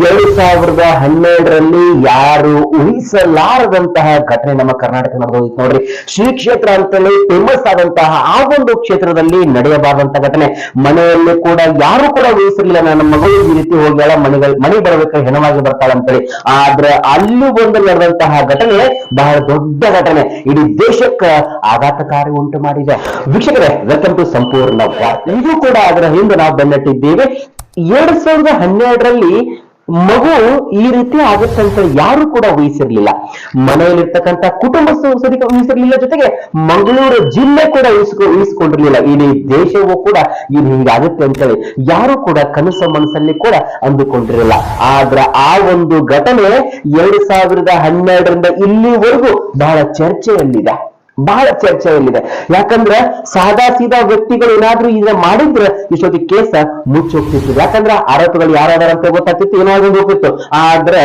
ಎರಡು ಸಾವಿರದ ಹನ್ನೆರಡರಲ್ಲಿ ಯಾರು ಊಹಿಸಲಾರದಂತಹ ಘಟನೆ ನಮ್ಮ ಕರ್ನಾಟಕ ನಡೆದೋಗಿತ್ತು ನೋಡ್ರಿ. ಶ್ರೀ ಕ್ಷೇತ್ರ ಅಂತೇಳಿ ಫೇಮಸ್ ಆದಂತಹ ಆ ಒಂದು ಕ್ಷೇತ್ರದಲ್ಲಿ ನಡೆಯಬಾರದಂತ ಘಟನೆ. ಮನೆಯಲ್ಲಿ ಕೂಡ ಯಾರು ಕೂಡ ಊಹಿಸಿರ್ಲಿಲ್ಲ. ನನ್ನ ಮಗಳು ಈ ರೀತಿ ಹೋಗ್ಯಾಳ ಮನೆಗಳು ಮನೆ ಬರಬೇಕು, ಹೆಣವಾಗಿ ಬರ್ತಾಳೆ ಅಂತೇಳಿ. ಆದ್ರೆ ಅಲ್ಲಿ ಒಂದು ನಡೆದಂತಹ ಘಟನೆ, ಬಹಳ ದೊಡ್ಡ ಘಟನೆ. ಇಡೀ ದೇಶಕ್ಕ ಆಘಾತಕಾರಿ ಉಂಟು ಮಾಡಿದೆ. ವೀಕ್ಷಕರೇ ವೆಲ್ಕಮ್ ಟು ಸಂಪೂರ್ಣ. ಇದು ಕೂಡ ಅದರ ಹಿಂದೆ ನಾವು ಬೆನ್ನಟ್ಟಿದ್ದೇವೆ. ಎರಡ್ ಸಾವಿರದ ಹನ್ನೆರಡರಲ್ಲಿ ಮಗು ಈ ರೀತಿ ಆಗುತ್ತಂತ ಯಾರು ಕೂಡ ಊಹಿಸಿರ್ಲಿಲ್ಲ. ಮನೆಯಲ್ಲಿರ್ತಕ್ಕಂಥ ಕುಟುಂಬ ಸರಿ ಊಹಿಸಿರ್ಲಿಲ್ಲ. ಜೊತೆಗೆ ಮಂಗಳೂರು ಜಿಲ್ಲೆ ಕೂಡ ಊಹಿಸ್ಕೊ, ಊಹಿಸ್ಕೊಂಡಿರ್ಲಿಲ್ಲ. ಇಡೀ ದೇಶವೂ ಕೂಡ ಇದು ಹೀಗಾಗುತ್ತೆ ಅಂತೇಳಿ ಯಾರು ಕೂಡ ಕನಸು ಮನಸ್ಸಲ್ಲಿ ಕೂಡ ಅಂದುಕೊಂಡಿರಲಿಲ್ಲ. ಆದ್ರ ಆ ಒಂದು ಘಟನೆ ಎರಡ್ ಸಾವಿರದ ಹನ್ನೆರಡರಿಂದ ಇಲ್ಲಿವರೆಗೂ ಬಹಳ ಚರ್ಚೆಯಲ್ಲಿದೆ. ಬಹಳ ಚರ್ಚೆಯಲ್ಲಿದೆ. ಯಾಕಂದ್ರೆ ಸಾದಾ ಸೀದಾ ವ್ಯಕ್ತಿಗಳು ಏನಾದ್ರೂ ಇದನ್ನ ಮಾಡಿದ್ರೆ ಇಷ್ಟೊತ್ತಿಗೆ ಕೇಸ ಮುಚ್ಚೋಗ್ತಿತ್ತು. ಯಾಕಂದ್ರೆ ಆರೋಪಗಳು ಯಾರ್ಯಾರ ಅಂತ ಗೊತ್ತಾಗ್ತಿತ್ತು, ಏನಾದ್ರೂ ಹೋಗ್ತಿತ್ತು ಆದ್ರೆ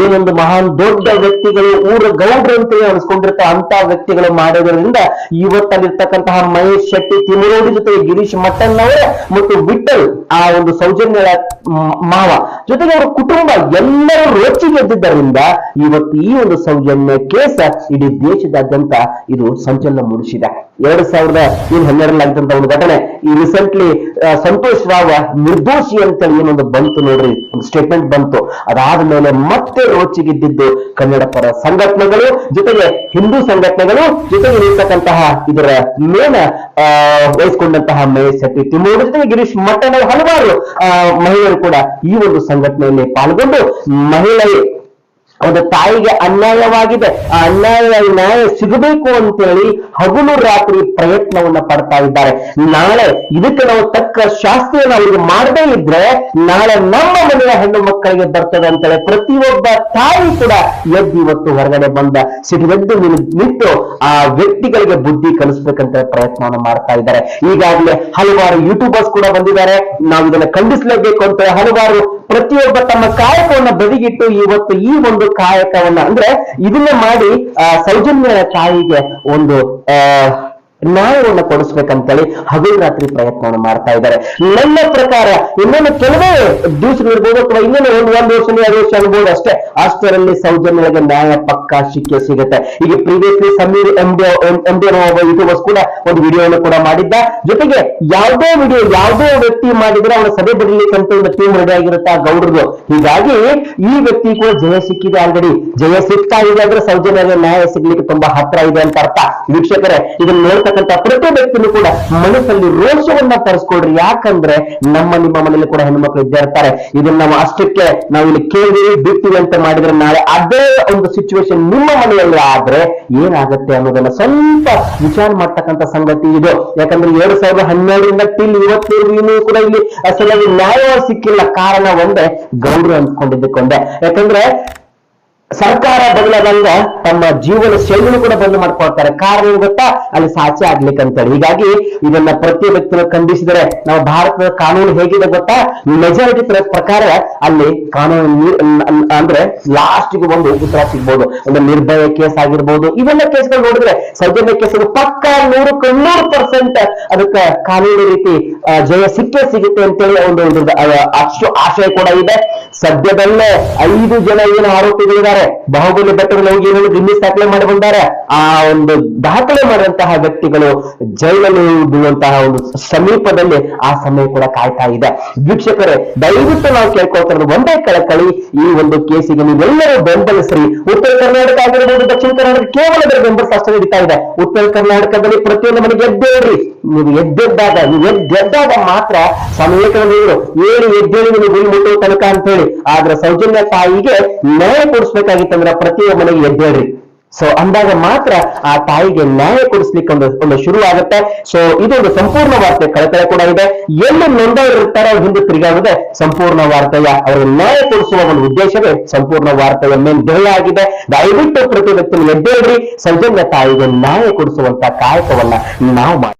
ಏನೊಂದು ಮಹಾನ್ ದೊಡ್ಡ ವ್ಯಕ್ತಿಗಳು ಊರ ಗೌಡ್ರಂತೆ ಅನ್ಸ್ಕೊಂಡಿರ್ತ ಅಂತ ವ್ಯಕ್ತಿಗಳು ಮಾಡೋದ್ರಿಂದ ಇವತ್ತಲ್ಲಿರ್ತಕ್ಕಂತಹ ಮಹೇಶ್ ಶೆಟ್ಟಿ, ತಿಮರೋಡಿ ಜೊತೆಗೆ ಗಿರೀಶ್ ಮಟ್ಟನ್ ಅವರೇ ಮತ್ತು ವಿಠಲ್ ಆ ಒಂದು ಸೌಜನ್ಯ ಮಾವ. ಜೊತೆಗೆ ಅವರ ಕುಟುಂಬ ಎಲ್ಲರೂ ರೋಚಿ ಗೆದ್ದಿದ್ದರಿಂದ ಇವತ್ತು ಈ ಒಂದು ಸೌಜನ್ಯ ಕೇಸ ಇಡೀ ದೇಶದಾದ್ಯಂತ ಇದು ಸಂಚಲನ ಮೂಡಿಸಿದೆ. ಎರಡ್ ಸಾವಿರದ ಏನ್ ಹನ್ನೆರಡಲ್ಲಿ ಆಗಿದ್ದಂತ ಒಂದು ಘಟನೆ. ಈ ರೀಸೆಂಟ್ಲಿ ಸಂತೋಷ್ ರಾವ್ ನಿರ್ದೋಷಿ ಅಂತ ಏನೊಂದು ಬಂತು ನೋಡ್ರಿ, ಒಂದು ಸ್ಟೇಟ್ಮೆಂಟ್ ಬಂತು. ಅದಾದ ಮೇಲೆ ಮತ್ತೆ ರೋಚಿಗಿದ್ದಿದ್ದು ಕನ್ನಡ ಪರ ಸಂಘಟನೆಗಳು, ಜೊತೆಗೆ ಹಿಂದೂ ಸಂಘಟನೆಗಳು, ಜೊತೆಗೆ ಇರ್ತಕ್ಕಂತಹ ಇದರ ಮೇನ ವಹಿಸಿಕೊಂಡಂತಹ ಮಹೇಶ್ ಶೆಟ್ಟಿ. ತಿಮ್ಮೂರು ಜೊತೆಗೆ ಗಿರೀಶ್ ಮಟ್ಟನ ಹಲವಾರು ಮಹಿಳೆಯರು ಕೂಡ ಈ ಒಂದು ಸಂಘಟನೆಯಲ್ಲಿ ಪಾಲ್ಗೊಂಡು ಮಹಿಳೆ ಒಂದು ತಾಯಿಗೆ ಅನ್ಯಾಯವಾಗಿದೆ. ಆ ಅನ್ಯಾಯ ನ್ಯಾಯ ಸಿಗಬೇಕು ಅಂತೇಳಿ ಹಗಲು ರಾತ್ರಿ ಪ್ರಯತ್ನವನ್ನ ಪಡ್ತಾ ಇದ್ದಾರೆ. ನಾಳೆ ಇದಕ್ಕೆ ನಾವು ತಕ್ಕ ಶಾಸ್ತ್ರೀಯ ಅವರಿಗೆ ಮಾಡದೇ ಇದ್ರೆ ನಾಳೆ ನಮ್ಮ ಮನೆಯ ಹೆಣ್ಣು ಮಕ್ಕಳಿಗೆ ಬರ್ತದೆ ಅಂತೇಳಿ ಪ್ರತಿಯೊಬ್ಬ ತಾಯಿ ಕೂಡ ಎದ್ದು ಇವತ್ತು ಹೊರಗಡೆ ಬಂದ ಸಿಡಿದೆದ್ದು ನಿಂತು ಆ ವ್ಯಕ್ತಿಗಳಿಗೆ ಬುದ್ಧಿ ಕಲಿಸ್ಬೇಕಂತ ಪ್ರಯತ್ನವನ್ನು ಮಾಡ್ತಾ ಇದ್ದಾರೆ. ಈಗಾಗಲೇ ಹಲವಾರು ಯೂಟ್ಯೂಬರ್ಸ್ ಕೂಡ ಬಂದಿದ್ದಾರೆ. ನಾವು ಇದನ್ನ ಖಂಡಿಸಲೇಬೇಕು ಅಂತ ಹಲವಾರು ಪ್ರತಿಯೊಬ್ಬ ತಮ್ಮ ಕಾಯಕವನ್ನ ಬದಿಗಿಟ್ಟು ಇವತ್ತು ಈ ಒಂದು ಕಾಯಕವನ್ನ ಅಂದ್ರೆ ಇದನ್ನ ಮಾಡಿ ಸೌಜನ್ಯ ತಾಯಿಗೆ ಒಂದು ನ್ಯಾಯವನ್ನು ಕೊಡಿಸ್ಬೇಕಂತೇಳಿ ಹಗಲು ರಾತ್ರಿ ಪ್ರಯತ್ನವನ್ನು ಮಾಡ್ತಾ ಇದ್ದಾರೆ. ನನ್ನ ಪ್ರಕಾರ ಇನ್ನೊಂದು ಕೆಲವೇ ದಿವಸಗಳಿರ್ಬೋದು ಅಥವಾ ಇನ್ನೊಂದು ಒಂದು ಒಂದು ವರ್ಷ ಎರಡು ವರ್ಷ ಅನ್ಬೋದು ಅಷ್ಟೇ. ಅಷ್ಟರಲ್ಲಿ ಸೌಜನ್ಯಗಳಿಗೆ ನ್ಯಾಯ ಪಕ್ಕ ಶಿಕ್ಷೆ ಸಿಗುತ್ತೆ. ಈಗ ಪ್ರೀವಿಯಸ್ಲಿ ಸಮೀರ್ ಎಂಬ ಎಂಬಿ ಒಬ್ಬ ಯೂಟ್ಯೂಬರ್ಸ್ ಕೂಡ ಒಂದು ವಿಡಿಯೋವನ್ನು ಕೂಡ ಮಾಡಿದ್ದ. ಜೊತೆಗೆ ಯಾವುದೇ ವಿಡಿಯೋ, ಯಾವುದೇ ವ್ಯಕ್ತಿ ಮಾಡಿದ್ರೆ ಅವನ ಸಭೆ ಬರಲಿಕ್ಕೆ ಅಂತ ಒಂದು ಟೀಮ್ ರೆಡಿ ಆಗಿರುತ್ತೆ? ಆ ಗೌಡ್ರದು. ಹೀಗಾಗಿ ಈ ವ್ಯಕ್ತಿ ಕೂಡ ಜಯ ಸಿಕ್ಕಿದೆ ಆಲ್ರೆಡಿ ಜಯ ಸಿಗ್ತಾ ಇದೆ ಅಂದ್ರೆ ಸೌಜನ್ಯ ನ್ಯಾಯ ಸಿಗ್ಲಿಕ್ಕೆ ತುಂಬಾ ಹತ್ರ ಇದೆ ಅಂತ ಅರ್ಥ. ವೀಕ್ಷಕರೇ, ಇದನ್ನ ನೋಡ್ತಕ್ಕಂಥ ಪ್ರತಿ ವ್ಯಕ್ತಿನೂ ಕೂಡ ಮನಸ್ಸಲ್ಲಿ ರೋಷವನ್ನ ತರಿಸ್ಕೊಡ್ರಿ. ಯಾಕಂದ್ರೆ ನಮ್ಮ, ನಿಮ್ಮ ಮನೇಲಿ ಕೂಡ ಹೆಣ್ಮಕ್ಳು ಇದ್ದೇ ಇರ್ತಾರೆ. ಇದನ್ನ ನಾವು ಅಷ್ಟಕ್ಕೆ ನಾವು ಇಲ್ಲಿ ಕೇಳಿ ಬಿಡ್ತೀವಿ ಅಂತ ಮಾಡಿದ್ರೆ ನಾಳೆ ಅದೇ ಒಂದು ಸಿಚುವೇಶನ್ ನಿಮ್ಮ ಮನೆಯಲ್ಲಿ ಆದ್ರೆ ಏನಾಗುತ್ತೆ ಅನ್ನೋದನ್ನ ಸ್ವಲ್ಪ ವಿಚಾರ ಮಾಡ್ತಕ್ಕಂಥ ಸಂಗತಿ ಇದು. ಯಾಕಂದ್ರೆ ಎರಡ್ ಸಾವಿರದ ಹನ್ನೆರಡರಿಂದ ಟಿಲ್ ಇವತ್ತೂ ಕೂಡ ಇಲ್ಲಿ ಅಸಲಾಗಿ ನ್ಯಾಯ ಸಿಕ್ಕಿಲ್ಲ. ಕಾರಣ ಒಂದೇ ಗೌರವ ಅಂದ್ಕೊಂಡಿದ್ದಕ್ಕೊಂಡೆ ಯಾಕಂದ್ರೆ ಸರ್ಕಾರ ಬದಲಾದಂಗ ತಮ್ಮ ಜೀವನ ಶೈಲಿನೂ ಕೂಡ ಬಂದ್ ಮಾಡ್ಕೊಳ್ತಾರೆ. ಕಾರಣ ಏನು ಗೊತ್ತಾ? ಅಲ್ಲಿ ಸಾಚೆ ಆಗ್ಲಿಕ್ಕೆ ಅಂತೇಳಿ ಹೀಗಾಗಿ ಇದನ್ನ ಪ್ರತಿ ವ್ಯಕ್ತಿನ ಖಂಡಿಸಿದರೆ ನಾವು ಭಾರತದ ಕಾನೂನು ಹೇಗಿದೆ ಗೊತ್ತಾ? ಮೆಜಾರಿಟಿ ಪ್ರಕಾರ ಅಲ್ಲಿ ಕಾನೂನು ಅಂದ್ರೆ ಲಾಸ್ಟ್ಗೆ ಒಂದು ಉತ್ತರ ಸಿಗ್ಬೋದು. ಒಂದು ನಿರ್ಭಯ ಕೇಸ್ ಆಗಿರ್ಬೋದು. ಇವೆಲ್ಲ ಕೇಸ್ಗಳು ನೋಡಿದ್ರೆ ಸೌಜನ್ಯ ಕೇಸ್ಗಳು ಪಕ್ಕ ನೂರಕ್ಕೆ ನೂರು ಪರ್ಸೆಂಟ್ ಅದಕ್ಕೆ ಕಾನೂನು ರೀತಿ ಜಯ ಸಿಕ್ಕೇ ಸಿಗುತ್ತೆ ಅಂತೇಳಿ ಒಂದು ಅಷ್ಟು ಆಶಯ ಕೂಡ ಇದೆ. ಸದ್ಯದಲ್ಲೇ ಐದು ಜನ ಏನು ಆರೋಪಿಗಳಿದ್ದಾರೆ? ಬಾಹುಬಲಿ ಬೆಟ್ಟದಲ್ಲಿ ಹೋಗಿ ಏನೇನು ದಿಲ್ಲಿ ದಾಖಲೆ ಮಾಡಿ ಬಂದಾರೆ ಆ ಒಂದು ದಾಖಲೆ ಮಾಡುವಂತಹ ವ್ಯಕ್ತಿಗಳು ಜೈಲಲ್ಲಿ ಬೀಳುವಂತಹ ಒಂದು ಸಮೀಪದಲ್ಲಿ ಆ ಸಮಯ ಕೂಡ ಕಾಯ್ತಾ ಇದೆ. ವೀಕ್ಷಕರೇ, ದಯವಿಟ್ಟು ನಾವು ಕೇಳ್ಕೊಳ್ತಾರೆ ಒಂದೇ ಕಳಕಳಿ, ಈ ಒಂದು ಕೇಸಿಗೆ ನೀವೆಲ್ಲರೂ ಬೆಂಬಲಿಸ್ರಿ. ಉತ್ತರ ಕರ್ನಾಟಕ ಆಗಿರ್ಬೋದು, ದಕ್ಷಿಣ ಕರ್ನಾಟಕ ಕೇವಲ ಬೆಂಬಲ ನಡೀತಾ ಇದೆ. ಉತ್ತರ ಕರ್ನಾಟಕದಲ್ಲಿ ಪ್ರತಿಯೊಂದು ಮನೆಗೆ ಎದ್ದೇಳ್ರಿ. ನೀವು ಎದ್ದೆದ್ದಾಗ ನೀವು ಎದ್ದೆದ್ದಾಗ ಮಾತ್ರ ಸಮಯಕರು ಏನು ಎದ್ದೇಳಿ ನಿಮಗೆ ಗುರಿ ಮುಟ್ಟುವ ತನಕ ಅಂತ ಹೇಳಿ ಆದ್ರೆ ಸೌಜನ್ಯ ತಾಯಿಗೆ ನ್ಯಾಯ ಕೊಡಿಸ್ಬೇಕಾಗಿತ್ತಂದ್ರೆ ಪ್ರತಿಯೊಬ್ಬ ಮನೆಗೆ ಎದ್ದೇಳ್ರಿ. ಸೊ ಅಂದಾಗ ಮಾತ್ರ ಆ ತಾಯಿಗೆ ನ್ಯಾಯ ಕೊಡಿಸ್ಲಿಕ್ಕೆ ಒಂದು ಒಂದು ಶುರು ಆಗುತ್ತೆ ಸೊ ಇದೊಂದು ಸಂಪೂರ್ಣ ವಾರ್ತೆ, ಕಳಕಳೆ ಕೂಡ ಇದೆ. ಎಲ್ಲಿ ನೊಂದವರಿರ್ತಾರೋ ಅವ್ರ ಹಿಂದೆ ತಿರುಗಾಡದೆ ಸಂಪೂರ್ಣ ವಾರ್ತೆಯ, ಅವರಿಗೆ ನ್ಯಾಯ ಕೊಡಿಸುವ ಒಂದು ಉದ್ದೇಶವೇ ಸಂಪೂರ್ಣ ವಾರ್ತೆಯ ಮೇನ್ ಧ್ಯೇಯ ಆಗಿದೆ. ದಯವಿಟ್ಟು ಪ್ರತಿ ವ್ಯಕ್ತಿ ಎದ್ದೇಳ್ರಿ. ಸೌಜನ್ಯ ತಾಯಿಗೆ ನ್ಯಾಯ ಕೊಡಿಸುವಂತ ಕಾಯಕವನ್ನ ನಾವು ಮಾಡಿ